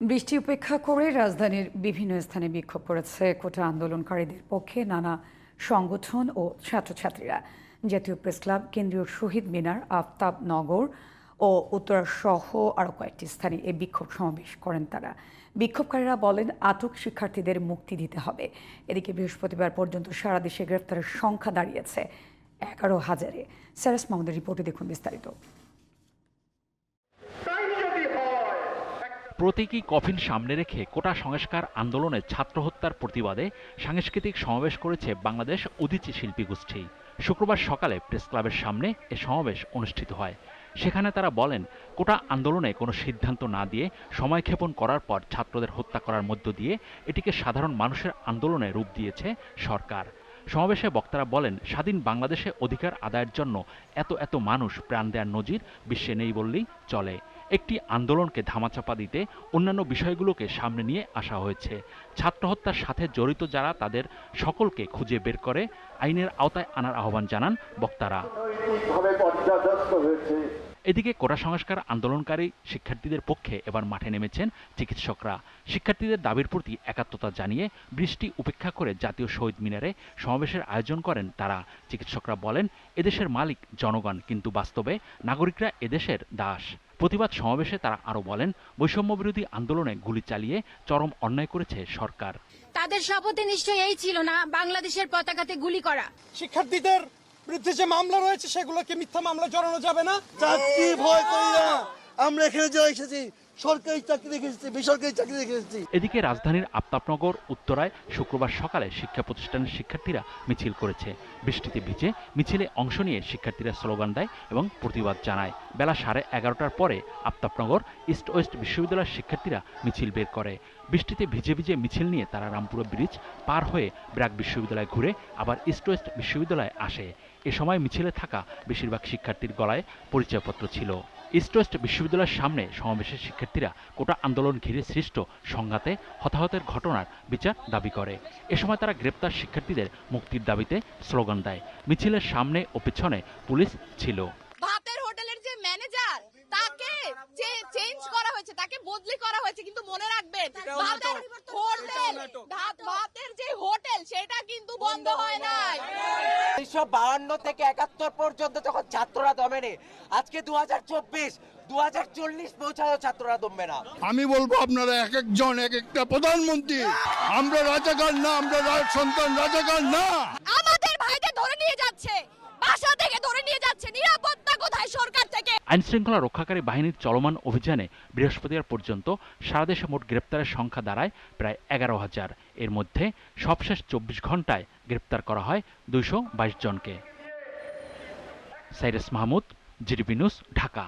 বৃষ্টি উপেক্ষা করে রাজধানীর বিভিন্ন স্থানে বিক্ষোভ করেছে কোটা আন্দোলনকারীদের পক্ষে নানা সংগঠন ও ছাত্রছাত্রীরা। জাতীয় প্রেস ক্লাব, কেন্দ্রীয় শহীদ মিনার আফতাব নগর ও উত্তরা সহ আরও কয়েকটি স্থানে এই বিক্ষোভ সমাবেশ করেন তারা। বিক্ষোভকারীরা বলেন, আটক শিক্ষার্থীদের মুক্তি দিতে হবে। এদিকে বৃহস্পতিবার পর্যন্ত সারা দেশে গ্রেফতারের সংখ্যা দাঁড়িয়েছে এগারো হাজারে। স্যারাস মাহমুদের রিপোর্টে দেখুন বিস্তারিত। প্রতীকী কফিন সামনে রেখে কোটা সংস্কার আন্দোলনে ছাত্র হত্যার প্রতিবাদে সাংস্কৃতিক সমাবেশ করেছে বাংলাদেশ উদীচী শিল্পী গোষ্ঠী। শুক্রবার সকালে প্রেস ক্লাবের সামনে এ সমাবেশ অনুষ্ঠিত হয়। সেখানে তারা বলেন, কোটা আন্দোলনে কোনো সিদ্ধান্ত না দিয়ে সময়ক্ষেপণ করার পর ছাত্রদের হত্যা করার মধ্য দিয়ে এটিকে সাধারণ মানুষের আন্দোলনে রূপ দিয়েছে সরকার। সমাবেশে বক্তারা বলেন, স্বাধীন বাংলাদেশে অধিকার আদায়ের জন্য এত এত মানুষ প্রাণ দেওয়ার নজির বিশ্বে নেই বললেই চলে। একটি আন্দোলনকে ধামাচাপা দিতে অন্যান্য বিষয়গুলোকে সামনে নিয়ে আসা হয়েছে। ছাত্র হত্যার সাথে জড়িত যারা তাদের সকলকে খুঁজে বের করে, আইনের আওতায় আনার আহ্বান জানান বক্তারা। এদিকে কোটা সংস্কার আন্দোলনকারী শিক্ষার্থীদের পক্ষে এবার মাঠে নেমেছেন চিকিৎসকরা। শিক্ষার্থীদের দাবির প্রতি একাত্মতা জানিয়ে বৃষ্টি উপেক্ষা করে জাতীয় শহীদ মিনারে সমাবেশের আয়োজন করেন তারা। চিকিৎসকরা বলেন এদেশের মালিক জনগণ কিন্তু বাস্তবে নাগরিকরা এদেশের দাস। প্রতিবাদ সমাবেশে তারা আরও বলেন বৈষম্য বিরোধী আন্দোলনে গুলি চালিয়ে চরম অন্যায় করেছে সরকার। তাদের শপথে নিশ্চয়ই এই ছিল না বাংলাদেশের পতাকাতে গুলি করা। শিক্ষার্থীদের বিরুদ্ধে যে মামলা রয়েছে, সেগুলোকে মিথ্যা মামলা জড়ানো যাবে না। চাকরি ভয় করি না। আমরা এখানে যে এসেছি। সরকারি চাকরি দেখে এসেছি, বেসরকারি চাকরি দেখে এসেছি। এদিকে রাজধানীর আফতাবনগর উত্তরায় শুক্রবার সকালে শিক্ষা প্রতিষ্ঠানের শিক্ষার্থীরা মিছিল করেছে। বৃষ্টিতে ভিজে মিছিলে অংশ নিয়ে শিক্ষার্থীরা স্লোগান দেয় এবং প্রতিবাদ জানায়। বেলা সাড়ে এগারোটার পরে আফতাবনগর ইস্ট ওয়েস্ট বিশ্ববিদ্যালয়ের শিক্ষার্থীরা মিছিল বের করে। বৃষ্টিতে ভিজে ভিজে মিছিল নিয়ে তারা রামপুরা ব্রিজ পার হয়ে ব্র্যাক বিশ্ববিদ্যালয়ে ঘুরে আবার ইস্ট ওয়েস্ট বিশ্ববিদ্যালয়ে আসে। এ সময় মিছিলে থাকা বেশিরভাগ শিক্ষার্থীর গলায় পরিচয়পত্র ছিল। ইস্ট ওয়েস্ট বিশ্ববিদ্যালয়ের সামনে সমাবেশের শিক্ষার্থীরা কোটা আন্দোলন ঘিরে সৃষ্ট সংঘাতে হতাহতের ঘটনার বিচার দাবি করে। এ সময় তারা গ্রেপ্তার শিক্ষার্থীদের মুক্তির দাবিতে স্লোগান দেয়। মিছিলের সামনে ও পেছনে পুলিশ ছিল। ভাতের হোটেলের যে ম্যানেজার তাকে যে চেঞ্জ করা হয়েছে তাকে বদলি করা হয়েছে কিন্তু মনে রাখবেন ভাতের হোটেল ভাতের যে হোটেল সেটা কিন্তু বন্ধ হয় নাই। উনিশশো থেকে একাত্তর পর্যন্ত যখন ছাত্ররা দমেনি, আজকে দু হাজার চব্বিশ দু হাজার চল্লিশ পৌঁছানো ছাত্ররা দমবে না। আমি বলব আপনারা এক একজন, এক একটা প্রধানমন্ত্রী। আমরা রাজাকার না, আমরা সন্তান রাজাকার না। সরকার থেকে আইন শৃঙ্খলা রক্ষাকারী বাহিনীর চলমান অভিযানে বৃহস্পতিবার পর্যন্ত সারা দেশে মোট গ্রেপ্তারের সংখ্যা দাঁড়ায় প্রায় এগারো হাজার। এর মধ্যে সবশেষ চব্বিশ ঘন্টায় গ্রেপ্তার করা হয় দুইশো বাইশ জনকে। Cyrus Mahmud, GDP news, Dhaka.